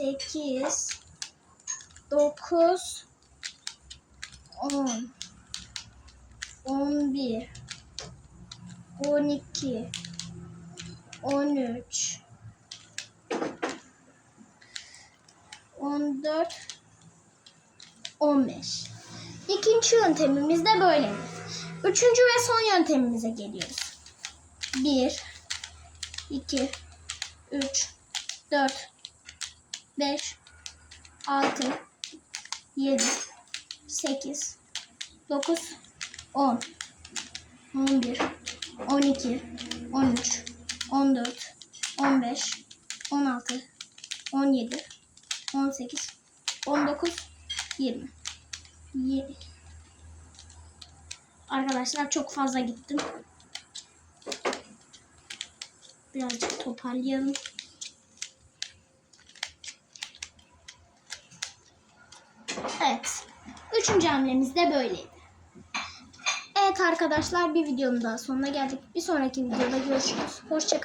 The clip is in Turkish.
8 9 10 11 12 13 14 15 İkinci yöntemimiz de böyle. Üçüncü ve son yöntemimize geliyoruz. 1 2 3 4 5 6 7 8 9 10 11 12 13 14 15 16 17 18 19 20 Ye- Arkadaşlar çok fazla gittim. Birazcık toparlayalım. Evet. Üçüncü hamlemiz de böyleydi. Evet arkadaşlar bir videonun daha sonuna geldik. Bir sonraki videoda görüşürüz. Hoşçakalın.